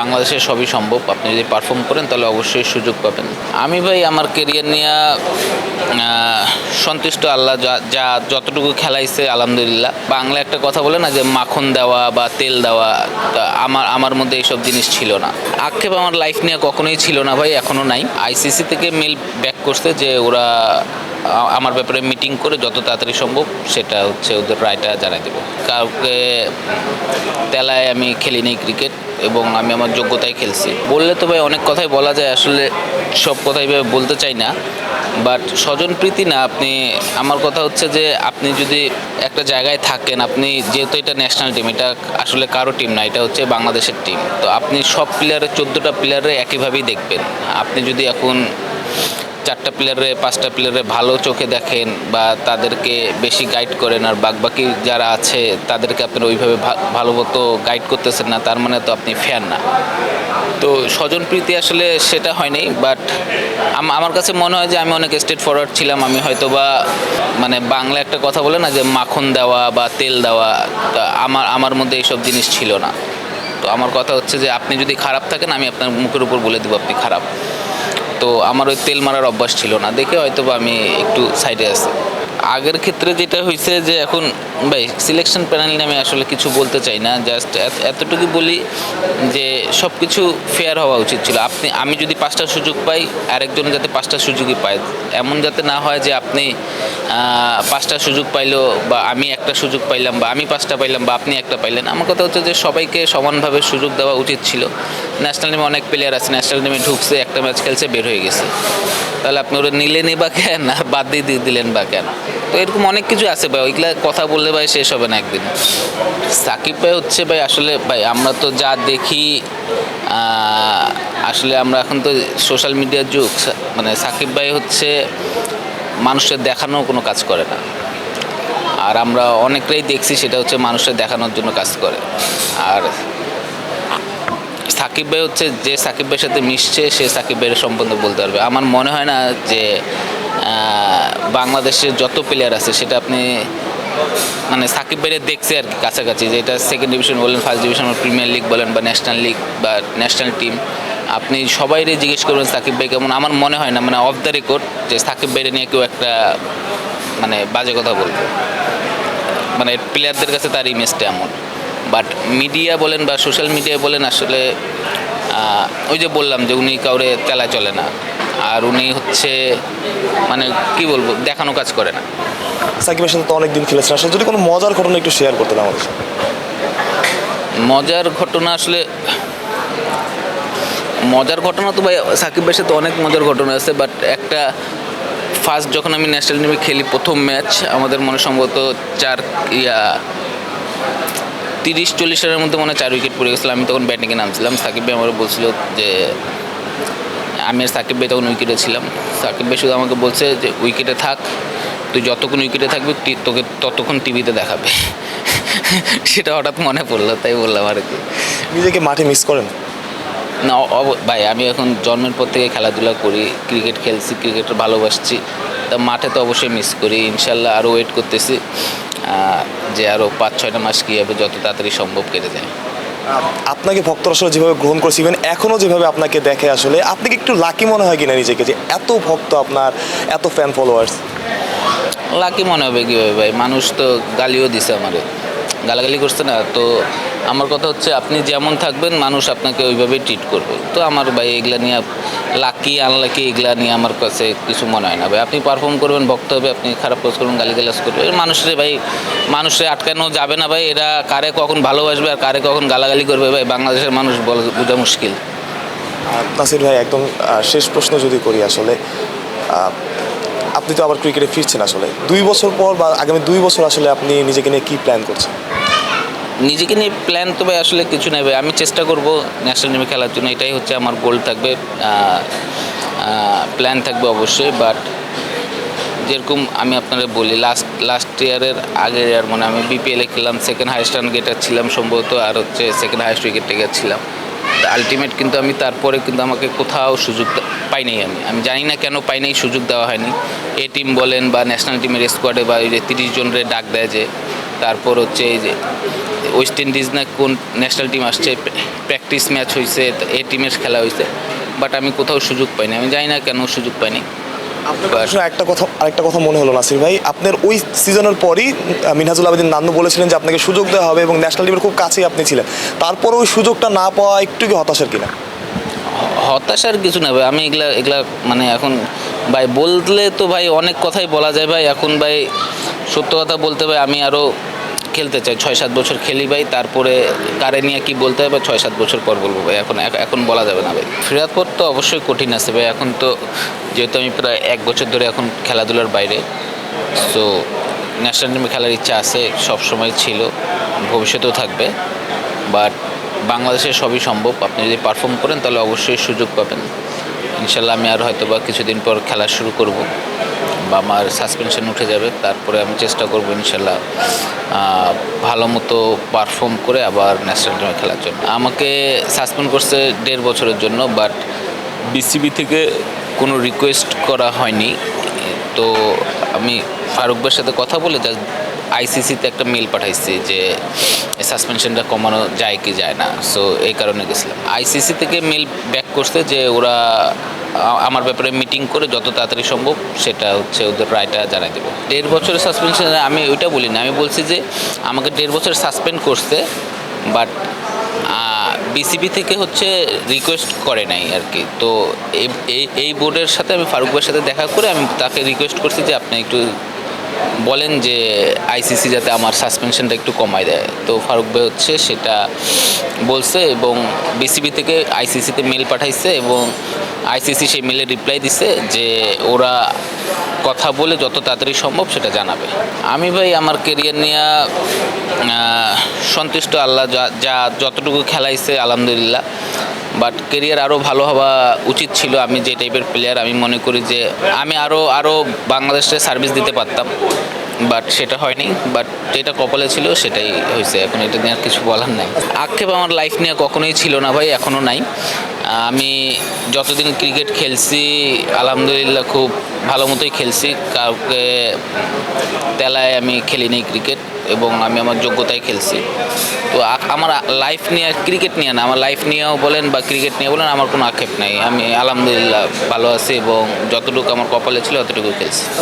বাংলাদেশে সবই সম্ভব। আপনি যদি পারফর্ম করেন, তাহলে অবশ্যই সুযোগ পাবেন। আমি ভাই, আমার কেরিয়ার নিয়ে সন্তুষ্ট আল্লাহ যা যা যতটুকু খেলাইছে, আলহামদুলিল্লাহ। বাংলা একটা কথা বলে না যে, মাখন দেওয়া বা তেল দেওয়া আমার আমার মধ্যে এইসব জিনিস ছিল না। আক্ষেপ আমার লাইফ নিয়ে কখনোই ছিল না ভাই এখনও নাই। আইসিসি থেকে মেল ব্যাক করছে যে, ওরা আমার ব্যাপারে মিটিং করে যত তাড়াতাড়ি সম্ভব সেটা হচ্ছে ওদের রায়টা জানাই দেবে। কাউকে তেলায় আমি খেলি নেই ক্রিকেট এবং আমি আমার যোগ্যতায় খেলছি। বললে তো ভাই অনেক কথাই বলা যায়, আসলে সব কথাই ভাবে বলতে চাই না। বাট স্বজন প্রীতি না, আপনি, আমার কথা হচ্ছে যে আপনি যদি একটা জায়গায় থাকেন, আপনি যেহেতু এটা ন্যাশনাল টিম এটা আসলে কারও টিম না, এটা হচ্ছে বাংলাদেশের টিম তো আপনি সব প্লেয়ারের চোদ্দোটা প্লেয়ারে একইভাবেই দেখবেন। আপনি যদি এখন চারটা প্লেয়ারে পাঁচটা প্লেয়ারে ভালো চোখে দেখেন বা তাদেরকে বেশি গাইড করেন আর বাকি যারা আছে, তাদেরকে আপনি ওইভাবে ভালো মতো গাইড করতেছেন না, তার মানে তো আপনি ফ্যান না। তো স্বজনপ্রীতি আসলে সেটা হয়নি বাট আমার কাছে মনে হয় যে আমি অনেক স্টেট ফরওয়ার্ড ছিলাম, আমি হয়তো বা মানে বাংলা একটা কথা বলে না যে মাখন দেওয়া বা তেল দেওয়া আমার আমার মধ্যে এইসব জিনিস ছিল না। তো আমার কথা হচ্ছে যে আপনি যদি খারাপ থাকেন, আমি আপনার মুখের উপর বলে দেবো আপনি খারাপ। তো আমার ওই তেল মারার অভ্যাস ছিল না। দেখে হয়তোবা আমি একটু সাইডে আছি। আগের ক্ষেত্রে যেটা হয়েছে যে এখন, ভাই সিলেকশন প্যানেল নিয়ে আমি আসলে কিছু বলতে চাই না জাস্ট এতটুকু বলি যে সব কিছু ফেয়ার হওয়া উচিত ছিল। আপনি, আমি যদি পাঁচটা সুযোগ পাই, আরেকজন যাতে পাঁচটা সুযোগই পায়। এমন যাতে না হয় যে আপনি পাঁচটা সুযোগ পাইলো বা আমি একটা সুযোগ পাইলাম বা আমি পাঁচটা পাইলাম বা আপনি একটা পাইলেন। আমার কথা হচ্ছে যে সবাইকে সমানভাবে সুযোগ দেওয়া উচিত ছিল। ন্যাশনাল টিমে অনেক প্লেয়ার আছে ন্যাশনাল টিমে ঢুকছে, একটা ম্যাচ খেলছে, বের হয়ে গেছে। তাহলে আপনি ওরা নিলেনই বা কেন? বাদ দিয়ে দিলেন বা কেন? তো এরকম অনেক কিছু আছে ভাই, ওইগুলা কথা বললে ভাই শেষ হবে না একদিন। সাকিব ভাই হচ্ছে ভাই আসলে, ভাই আমরা তো যা দেখি আসলে আমরা এখন তো সোশ্যাল মিডিয়ার যুগ মানে সাকিব ভাই হচ্ছে মানুষের দেখানো কোনো কাজ করে না। আর আমরা অনেকটাই দেখছি সেটা হচ্ছে মানুষের দেখানোর জন্য কাজ করে। আর সাকিব ভাই হচ্ছে যে সাকিব ভাইয়ের সাথে মিশছে, সে সাকিব ভাইয়ের সম্বন্ধে বলতে পারবে। আমার মনে হয় না যে বাংলাদেশের যত প্লেয়ার আছে, সেটা আপনি মানে সাকিব ভাইয়ের দেখছে আর কি কাছাকাছি, যে এটা সেকেন্ড ডিভিশন বলেন ফার্স্ট ডিভিশন প্রিমিয়ার লিগ বলেন বা ন্যাশনাল লিগ বা ন্যাশনাল টিম আপনি সবাইরে জিজ্ঞেস করবেন, সাকিব ভাই কেমন? আমার মনে হয় না মানে অফ দ্য রেকর্ড যে সাকিব ভাইরে নিয়ে কেউ একটা মানে বাজে কথা বলবে। মানে প্লেয়ারদের কাছে তার ইমেজটা এমন। বাট মিডিয়া বলেন বা সোশ্যাল মিডিয়া বলেন, আসলে ওই যে বললাম যে উনি কাউরে তেলা চলে না। আর উনি হচ্ছে মানে কি বলব দেখানো কাজ করে না। সাকিবের সাথে তো অনেকদিন খেলেছেন। আসলে যদি কোনো মজার ঘটনা একটু শেয়ার করতেন আমাদের সাথে। মজার ঘটনা আসলে মজার ঘটনা তো ভাই সাকিব ভাইয়ের সাথে অনেক মজার ঘটনা আছে বাট একটা ফার্স্ট যখন আমি ন্যাশনাল টিমে খেলি প্রথম ম্যাচ আমাদের মনে সম্ভবত চার ইয়া তিরিশ চল্লিশ রানের মধ্যে মনে হয় চার উইকেট পড়ে গেছিল। আমি তখন ব্যাটিংয়ে নামছিলাম। সাকিব ভাই আমার বলছিল যে আমি আর সাকিব ভাই তখন উইকেটে ছিলাম। সাকিব ভাই শুধু আমাকে বলছে যে উইকেটে থাক তুই যতক্ষণ উইকেটে থাকবি তোকে ততক্ষণ টিভিতে দেখাবে। সেটা হঠাৎ মনে পড়ল তাই বললাম আর কি। নিজেকে মাঠে মিস করেন? না অব- ভাই আমি এখন জন্মের পর থেকে খেলাধুলা করি ক্রিকেট খেলছি ক্রিকেট ভালোবাসছি। তা মাঠে তো অবশ্যই মিস করি ইনশাল্লাহ আরও ওয়েট করতেছি যে আরও পাঁচ ছয়টা মাস কী হবে যত তাড়াতাড়ি সম্ভব কেটে যায়। আপনাকে ভক্তরা আসলে যেভাবে গ্রহণ করেছে ইভেন এখনও যেভাবে আপনাকে দেখে আসলে, আপনাকে একটু লাকি মনে হয় কিনা নিজেকে যে এত ভক্ত আপনার, এত ফ্যান ফলোয়ার্স লাকি মনে হবে কীভাবে ভাই? মানুষ তো গালিও দিছে আমারে। গালাগালি করছে না। তো আমার কথা হচ্ছে, আপনি যেমন থাকবেন, মানুষ আপনাকে ওইভাবেই ট্রিট করবে। তো আমার ভাই এগুলা নিয়ে লাকি আনলাকি এগুলা নিয়ে আমার কাছে কিছু মনে হয় না। ভাই, আপনি পারফর্ম করবেন ভক্ত হবে, আপনি খারাপ কাজ করবেন গালি গালাজ করবেন মানুষের ভাই, মানুষের আটকানো যাবে না ভাই। এরা কারে কখন ভালোবাসবে আর কারে কখন গালাগালি করবে ভাই? বাংলাদেশের মানুষ বোঝা মুশকিল। নাসির ভাই, একদম শেষ প্রশ্ন যদি করি আসলে আপনি তো আবার ক্রিকেটে ফিরছেন আসলে। দুই বছর পর বা আগামী দুই বছর আসলে আপনি নিজেকে নিয়ে কী প্ল্যান করছেন? নিজেকে নিয়ে প্ল্যান তো ভাই আসলে কিছু নেই ভাই। আমি চেষ্টা করব ন্যাশনাল টিমে খেলার জন্য। এটাই হচ্ছে আমার গোল থাকবে। প্ল্যান থাকবে অবশ্যই বাট যেরকম আমি আপনারা বলি লাস্ট লাস্ট ইয়ারের আগের ইয়ার মানে আমি বিপিএলে খেললাম সেকেন্ড হাইস্ট রান গেটার ছিলাম সম্ভবত, আর হচ্ছে সেকেন্ড হাইস্ট উইকেট টেকার ছিলাম। আলটিমেট কিন্তু আমি তারপরে কিন্তু আমাকে কোথাও সুযোগ পাই নাই আমি। আমি জানি না কেন পাই নাই, সুযোগ দেওয়া হয়নি। এ টিম বলেন বা ন্যাশনাল টিমের স্কোয়াডে বা ওই যে তিরিশ জনের ডাক দেয় যে, তারপর হচ্ছে এই যে ওয়েস্ট ইন্ডিজ না কোন ন্যাশনাল টিম আসছে প্র্যাকটিস ম্যাচ হয়েছে এ টিমের খেলা হয়েছে বাট আমি কোথাও সুযোগ পাইনি আমি জানি না কেন সুযোগ পাইনি। একটা কথা আরেকটা কথা মনে হলো নাসির ভাই। আপনার ওই সিজনের পরই মিনহাজুল আবেদিন নান্নু বলেছিলেন যে আপনাকে সুযোগ দেওয়া হবে এবং ন্যাশনাল টিমের খুব কাছেই আপনি ছিলেন। তারপরে ওই সুযোগটা না পাওয়া একটু কি হতাশার কিনা হতাশার কিছু না ভাই। আমি এগুলা এগুলা মানে এখন ভাই বললে তো ভাই অনেক কথাই বলা যায় ভাই। এখন ভাই সত্য কথা বলতে ভাই আমি আরও খেলতে চাই, ছয় সাত বছর খেলি ভাই, তারপরে কারে নিয়ে কি বলতে হবে, ছয় সাত বছর পর বলব ভাই, এখন এখন বলা যাবে না ভাই। ফেরার পর তো অবশ্যই কঠিন আছে ভাই, এখন তো যেহেতু আমি প্রায় এক বছর ধরে এখন খেলাধুলার বাইরে সো ন্যাশনাল টিমে খেলার ইচ্ছা আছে, সব সময় ছিল, ভবিষ্যতেও থাকবে বাট বাংলাদেশে সবই সম্ভব, আপনি যদি পারফর্ম করেন, তাহলে অবশ্যই সুযোগ পাবেন। ইনশাল্লাহ আমি আর হয়তো বা কিছুদিন পর খেলা শুরু করব। বা আমার সাসপেনশন উঠে যাবে, তারপরে আমি চেষ্টা করব ইনশাল্লাহ ভালো মতো পারফর্ম করে আবার ন্যাশনাল টিমে খেলার জন্য। আমাকে সাসপেন্ড করছে দেড় বছরের জন্য বাট বিসিবি থেকে কোনো রিকোয়েস্ট করা হয়নি। তো আমি ফারুকবের সাথে কথা বলে জাস্ট আইসিসিতে একটা মেল পাঠাইছি যে সাসপেনশনটা কমানো যায় কি যায় না। সো এই কারণে গেছিলাম। আইসিসি থেকে মেল ব্যাক করছে যে ওরা আমার ব্যাপারে মিটিং করে যত তাড়াতাড়ি সম্ভব সেটা হচ্ছে ওদের রায়টা জানাই দেবে। দেড় বছরের সাসপেনশন আমি ওইটা বলি না, আমি বলছি যে আমাকে দেড় বছর সাসপেন্ড করছে বাট বিসিবি থেকে হচ্ছে রিকোয়েস্ট করে নাই আর কি তো এই- বোর্ডের সাথে আমি ফারুক ভাইয়ের সাথে দেখা করে আমি তাকে রিকোয়েস্ট করছি যে আপনি একটু বলেন যে আইসিসি যাতে আমার সাসপেনশনটা একটু কমায় দেয়। তো ফারুক ভাই হচ্ছে সেটা বলছে এবং বিসিবি থেকে আইসিসিতে মেল পাঠাইছে এবং আইসিসি সেই মেলে রিপ্লাই দিছে যে ওরা কথা বলে যত তাড়াতাড়ি সম্ভব সেটা জানাবে। আমি ভাই আমার কেরিয়ার নিয়ে সন্তুষ্ট আল্লাহ যা যা যতটুকু খেলাইছে, আলহামদুলিল্লাহ। বাট কেরিয়ার আরও ভালো হওয়া উচিত ছিল আমি যে টাইপের প্লেয়ার আমি মনে করি যে আমি আরও আরও বাংলাদেশে সার্ভিস দিতে পারতাম। বাট সেটা হয়নি। বাট যেটা কপালে ছিল সেটাই হয়েছে এখন এটা নিয়ে আর কিছু বলার নাই। আক্ষেপ আমার লাইফ নিয়ে কখনোই ছিল না ভাই এখনও নাই। আমি যতদিন ক্রিকেট খেলছি, আলহামদুলিল্লাহ খুব ভালো মতোই খেলছি। কাউকে তেলায় আমি খেলিনি ক্রিকেট এবং আমি আমার যোগ্যতায় খেলছি। তো আমার লাইফ নিয়ে ক্রিকেট নিয়ে না, আমার লাইফ নিয়েও বলেন বা ক্রিকেট নিয়ে বলেন, আমার কোনো আক্ষেপ নাই। আমি আলহামদুলিল্লাহ ভালো আছি এবং যতটুকু আমার কপালে ছিল ততটুকু খেলছি।